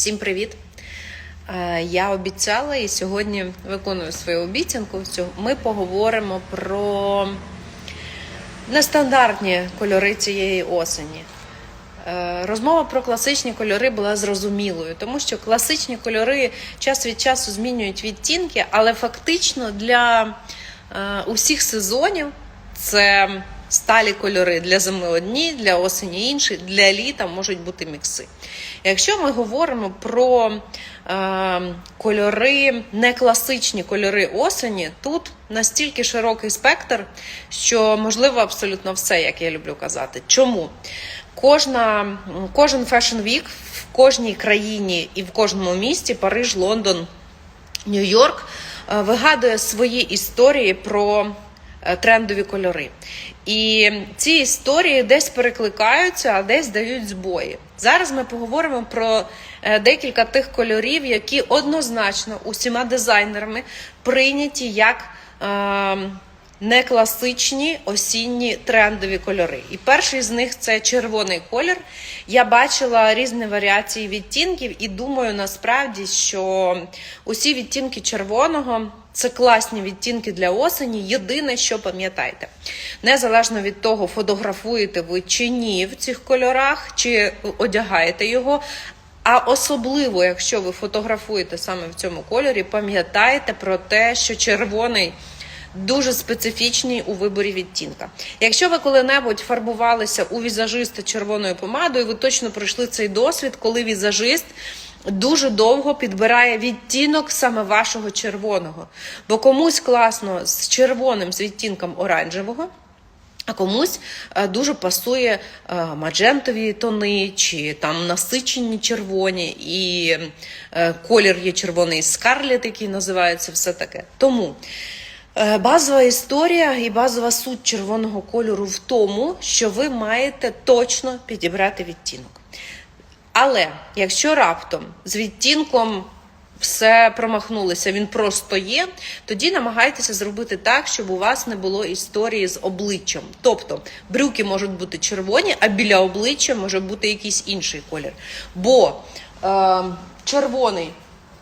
Всім привіт! Е, Я обіцяла і сьогодні виконую свою обіцянку. Ми поговоримо про нестандартні кольори цієї осені. Е, Розмова про класичні кольори була зрозумілою, тому що класичні кольори час від часу змінюють відтінки, але фактично для е, усіх сезонів це сталі кольори для зими одні, для осені інші, для літа можуть бути мікси. Якщо ми говоримо про е, кольори, не класичні кольори осені, тут настільки широкий спектр, що можливо абсолютно все, як я люблю казати. Чому? Кожна, кожен Week в кожній країні і в кожному місті Париж, Лондон, Нью-Йорк е, вигадує свої історії про трендові кольори. І ці історії десь перекликаються, а десь дають збої. Зараз ми поговоримо про е, декілька тих кольорів, які однозначно усіма дизайнерами прийняті як. е, не класичні осінні трендові кольори. І перший з них це червоний колір. Я бачила різні варіації відтінків і думаю насправді, що усі відтінки червоного це класні відтінки для осені. Єдине, що пам'ятайте, незалежно від того, фотографуєте ви чи ні в цих кольорах, чи одягаєте його. А особливо, якщо ви фотографуєте саме в цьому кольорі, пам'ятайте про те, що червоний дуже специфічний у виборі відтінка. Якщо ви коли-небудь фарбувалися у візажиста червоною помадою, ви точно пройшли цей досвід, коли візажист. Дуже довго підбирає відтінок саме вашого червоного, бо комусь класно з червоним з відтінком оранжевого, а комусь е, дуже пасує е, маджентові тони чи там насичені червоні, і е, колір є червоний скарлет, який називається все таке. Тому базова історія і базова суть червоного кольору в тому, що ви маєте точно підібрати відтінок. Але якщо раптом з відтінком все промахнулися, він просто є, тоді намагайтеся зробити так, щоб у вас не було історії з обличчям. Тобто брюки можуть бути червоні, а біля обличчя може бути якийсь інший колір. Бо е, червоний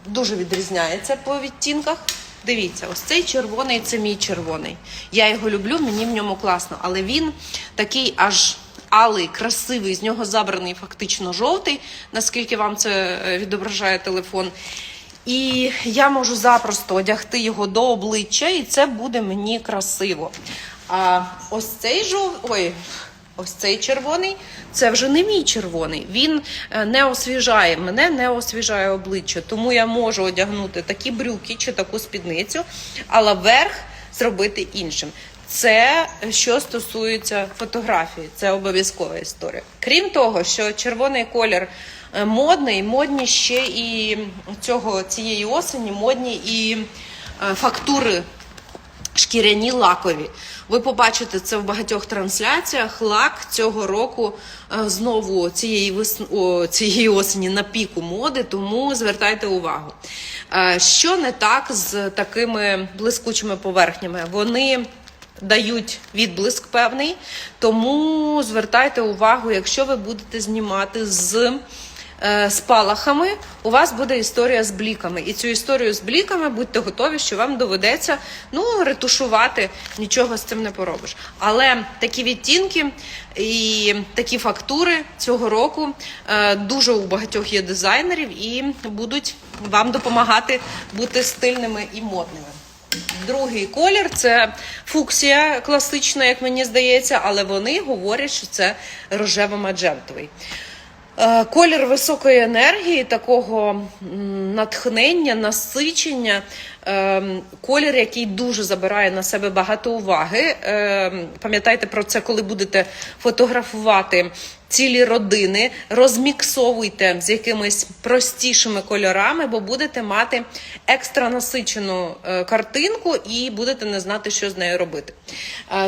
дуже відрізняється по відтінках. Дивіться, ось цей червоний це мій червоний. Я його люблю, мені в ньому класно, але він такий аж алий, красивий, з нього забраний фактично жовтий, наскільки вам це е, відображає телефон. І я можу запросто одягти його до обличчя, і це буде мені красиво. А ось цей жов... Ой, ось цей червоний це вже не мій червоний. Він е, не освіжає мене, не освіжає обличчя. Тому я можу одягнути такі брюки чи таку спідницю, але верх зробити іншим. Це що стосується фотографії, це обов'язкова історія. Крім того, що червоний колір е, модний, модні ще і цього цієї осені, модні і е, фактури шкіряні лакові. Ви побачите це в багатьох трансляціях. Лак цього року е, знову цієї весн... О, цієї осені на піку моди, тому звертайте увагу. Е, Що не так з такими блискучими поверхнями? Вони дають відблиск певний, тому звертайте увагу, якщо ви будете знімати з е, спалахами, у вас буде історія з бліками. І цю історію з бліками будьте готові, що вам доведеться ну, ретушувати, нічого з цим не поробиш. Але такі відтінки і такі фактури цього року е, дуже у багатьох є дизайнерів і будуть вам допомагати бути стильними і модними. Другий колір це фуксія класична, як мені здається, але вони говорять, що це рожево-маджентовий. Е, Колір високої енергії, такого натхнення, насичення, е, колір, який дуже забирає на себе багато уваги. Е, Пам'ятайте про це, коли будете фотографувати цілі родини, розміксовуйте з якимись простішими кольорами, бо будете мати екстра насичену картинку і будете не знати, що з нею робити.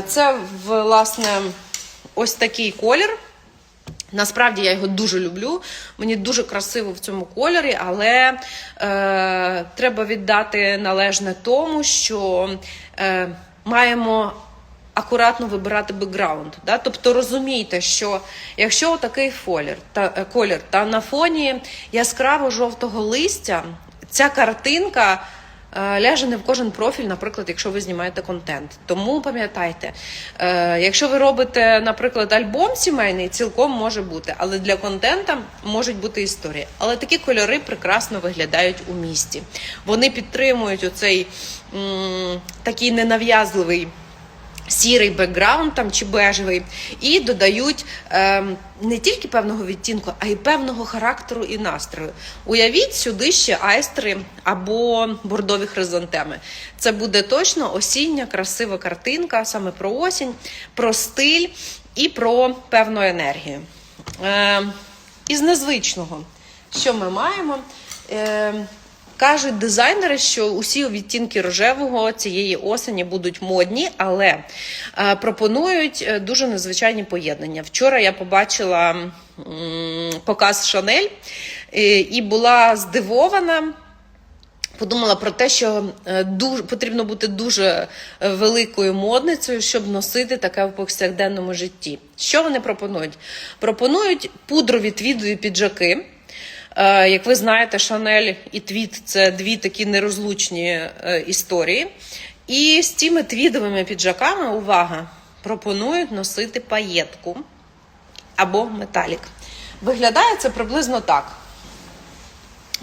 Це, власне, ось такий колір. Насправді я його дуже люблю. Мені дуже красиво в цьому кольорі, але е, треба віддати належне тому, що е, маємо акуратно вибирати бекграунд. Да? Тобто розумійте, що якщо такий фолір та е, колір та на фоні яскраво жовтого листя, ця картинка. Е, Ляже не в кожен профіль, наприклад, якщо ви знімаєте контент. Тому пам'ятайте, е, якщо ви робите, наприклад, альбом сімейний, цілком може бути, але для контента можуть бути історії. Але такі кольори прекрасно виглядають у місті. Вони підтримують оцей м, такий ненав'язливий сірий бекграунд там чи бежевий, і додають ем, не тільки певного відтінку, а й певного характеру і настрою. Уявіть сюди ще айстри або бордові хризантеми. Це буде точно осіння, красива картинка саме про осінь, про стиль і про певну енергію. Ем, із незвичного, що ми маємо? Ем, Кажуть дизайнери, що усі відтінки рожевого цієї осені будуть модні, але е, пропонують е, дуже незвичайні поєднання. Вчора я побачила показ Шанель е, і була здивована. Подумала про те, що дуже потрібно бути дуже великою модницею, щоб носити таке в повсякденному житті. Що вони пропонують? Пропонують пудрові твідові піджаки. Е, Як ви знаєте, Шанель і твіт це дві такі нерозлучні е, історії. І з цими твідовими піджаками, увага, пропонують носити паєтку або металік. Виглядає це приблизно так.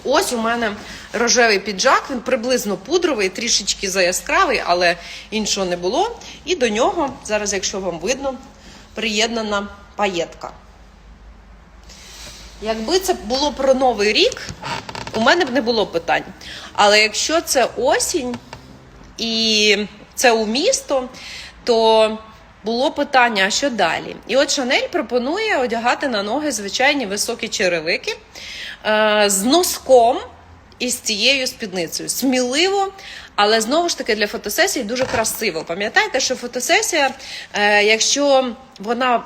Ось у мене рожевий піджак, він приблизно пудровий, трішечки заяскравий, але іншого не було. І до нього, зараз, якщо вам видно, приєднана паєтка. Якби це було про новий рік, у мене б не було питань. Але якщо це осінь і це у місто, то було питання, а що далі? І от Шанель пропонує одягати на ноги звичайні високі черевики е, з носком і з цією спідницею. Сміливо, але знову ж таки для фотосесії дуже красиво. Пам'ятайте, що фотосесія, е, якщо вона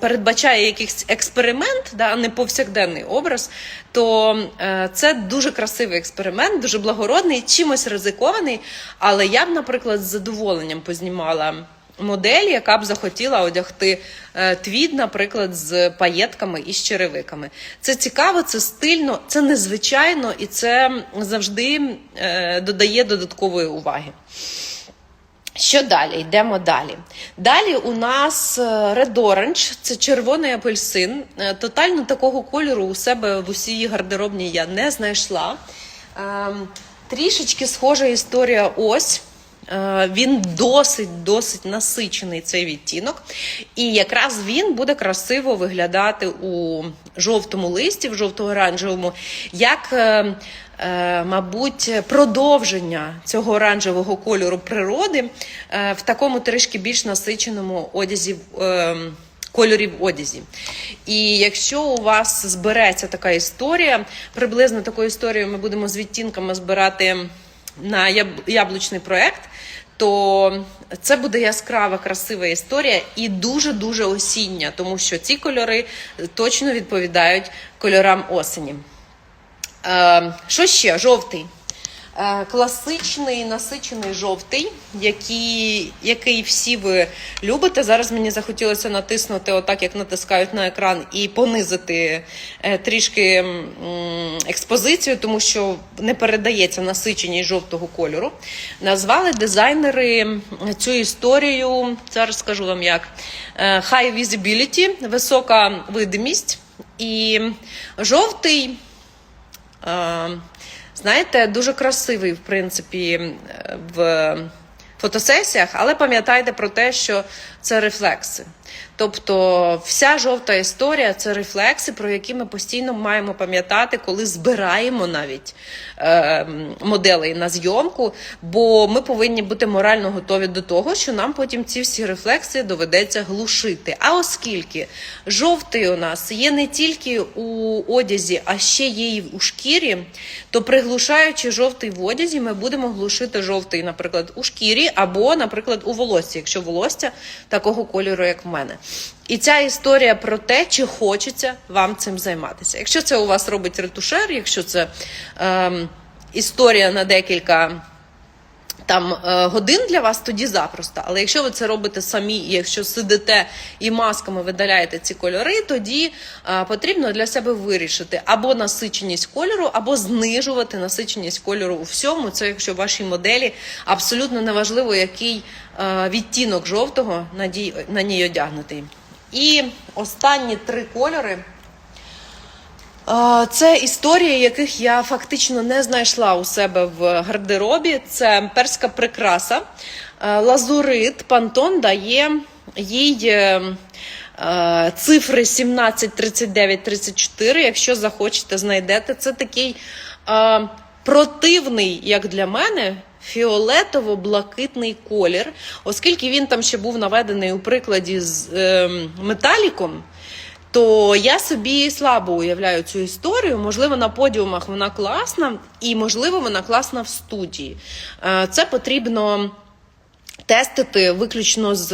передбачає якийсь експеримент, а не повсякденний образ, то е, це дуже красивий експеримент, дуже благородний, чимось ризикований. Але я б, наприклад, з задоволенням познімала модель, яка б захотіла одягти е, твід, наприклад, з паєтками і з черевиками. Це цікаво, це стильно, це незвичайно і це завжди е, додає додаткової уваги. Що далі? Йдемо далі. Далі у нас е, Red Orange, це червоний апельсин. Тотально такого кольору у себе в усій гардеробній я не знайшла. Ем, Трішечки схожа історія ось. Е, Він досить досить насичений цей відтінок, і якраз він буде красиво виглядати у жовтому листі, в жовто-оранжевому, як, е, е, мабуть, продовження цього оранжевого кольору природи в такому трішки більш насиченому одязі. е, Кольорі одязі. І якщо у вас збереться така історія, приблизно таку історію ми будемо з відтінками збирати на яблучний проект, то це буде яскрава, красива історія і дуже-дуже осіння, тому що ці кольори точно відповідають кольорам осені. Е, що ще? Жовтий. Е, Класичний насичений жовтий, який, який всі ви любите. Зараз мені захотілося натиснути, отак як натискають на екран, і понизити е, трішки експозицію, тому що не передається насиченість жовтого кольору. Назвали дизайнери цю історію. Зараз скажу вам як е, High Visibility, висока видимість. І жовтий. Знаєте, дуже красивий, в принципі, е, в фотосесіях, але пам'ятайте про те, що це рефлекси. Тобто, вся жовта історія це рефлекси, про які ми постійно маємо пам'ятати, коли збираємо навіть е, моделей на зйомку, бо ми повинні бути морально готові до того, що нам потім ці всі рефлекси доведеться глушити. А оскільки жовтий у нас є не тільки у одязі, а ще є і у шкірі, то приглушаючи жовтий в одязі, ми будемо глушити жовтий, наприклад, у шкірі або, наприклад, у волоссі, якщо волосся такого кольору, як в мене. І ця історія про те, чи хочеться вам цим займатися. Якщо це у вас робить ретушер, якщо це ем, історія на декілька там е, годин для вас тоді запросто. Але якщо ви це робите самі, і якщо сидите і масками видаляєте ці кольори, тоді е, потрібно для себе вирішити або насиченість кольору, або знижувати насиченість кольору у всьому. Це якщо в вашій моделі абсолютно неважливо, який е, відтінок жовтого на ній одягнутий. І останні три кольори. Це історії, яких я фактично не знайшла у себе в гардеробі. Це перська прикраса. Е, Лазурит Пантон дає їй е, е, цифри 17, 39, 34. Якщо захочете, знайдете. Це такий противний, як для мене. Фіолетово-блакитний колір, оскільки він там ще був наведений у прикладі з е, металіком, то я собі слабо уявляю цю історію. Можливо, на подіумах вона класна, і можливо, вона класна в студії. Е, Це потрібно тестити виключно з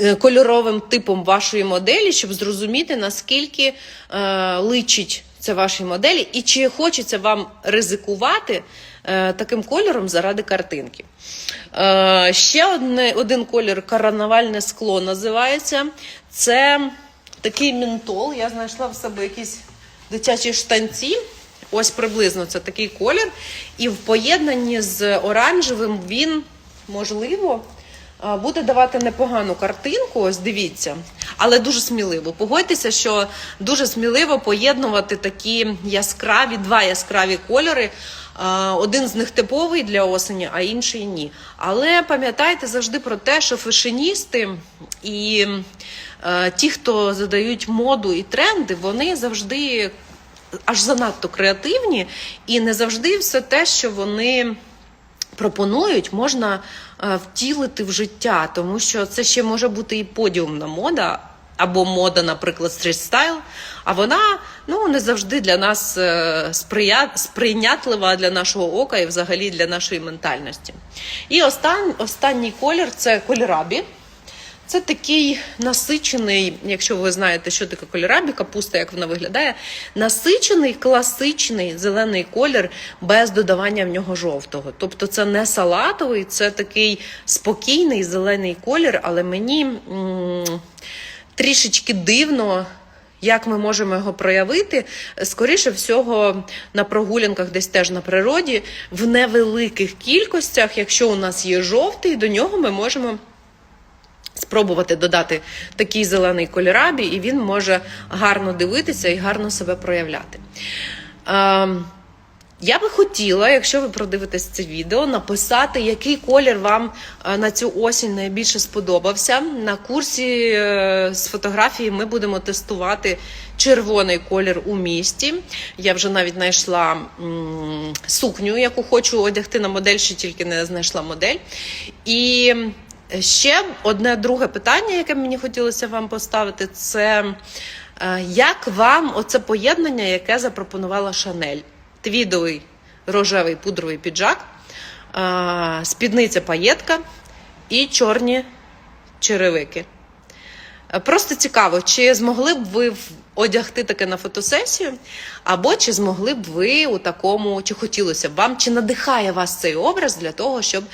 е, кольоровим типом вашої моделі, щоб зрозуміти, наскільки е, личить це вашій моделі, і чи хочеться вам ризикувати е, таким кольором заради картинки. Е, ще одне, один колір карнавальне скло називається. Це такий ментол. Я знайшла в себе якісь дитячі штанці. Ось приблизно це такий колір. І в поєднанні з оранжевим він, можливо, буде давати непогану картинку. Ось дивіться, але дуже сміливо. Погодьтеся, що дуже сміливо поєднувати такі яскраві, два яскраві кольори. Один з них типовий для осені, а інший ні. Але пам'ятайте завжди про те, що фешеністи і е, ті, хто задають моду і тренди, вони завжди аж занадто креативні, і не завжди все те, що вони пропонують, можна е, втілити в життя, тому що це ще може бути і подіумна мода. Або мода, наприклад, стрітстайл, а вона ну не завжди для нас е, сприя... сприйнятлива для нашого ока і взагалі для нашої ментальності. І остан... останній колір це кольорабі. Це такий насичений, якщо ви знаєте, що таке кольорабі, капуста, як вона виглядає, насичений класичний зелений колір без додавання в нього жовтого. Тобто це не салатовий, це такий спокійний зелений колір, але мені м- трішечки дивно. Як ми можемо його проявити? Скоріше всього, на прогулянках десь теж на природі, в невеликих кількостях, якщо у нас є жовтий, до нього ми можемо спробувати додати такий зелений кольорабі, і він може гарно дивитися і гарно себе проявляти. Я би хотіла, якщо ви продивитесь це відео, написати, який колір вам е, на цю осінь найбільше сподобався. На курсі е, з фотографії ми будемо тестувати червоний колір у місті. Я вже навіть знайшла сукню, яку хочу одягти на модель, ще тільки не знайшла модель. І ще одне друге питання, яке мені хотілося вам поставити, це е, як вам оце поєднання, яке запропонувала Шанель? Твідовий рожевий пудровий піджак, спідниця паєтка і чорні черевики. Е, Просто цікаво, чи змогли б ви одягти таке на фотосесію, або чи змогли б ви у такому, чи хотілося б вам, чи надихає вас цей образ для того, щоб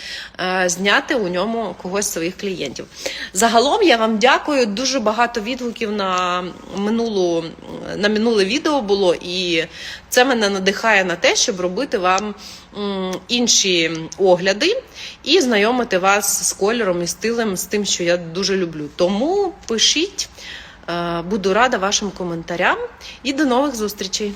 е, зняти у ньому когось з своїх клієнтів. Загалом я вам дякую. Дуже багато відгуків на минулу на минуле відео було, і це мене надихає на те, щоб робити вам м, інші огляди і знайомити вас з кольором і стилем, з тим, що я дуже люблю. Тому пишіть, буду рада вашим коментарям і до нових зустрічей.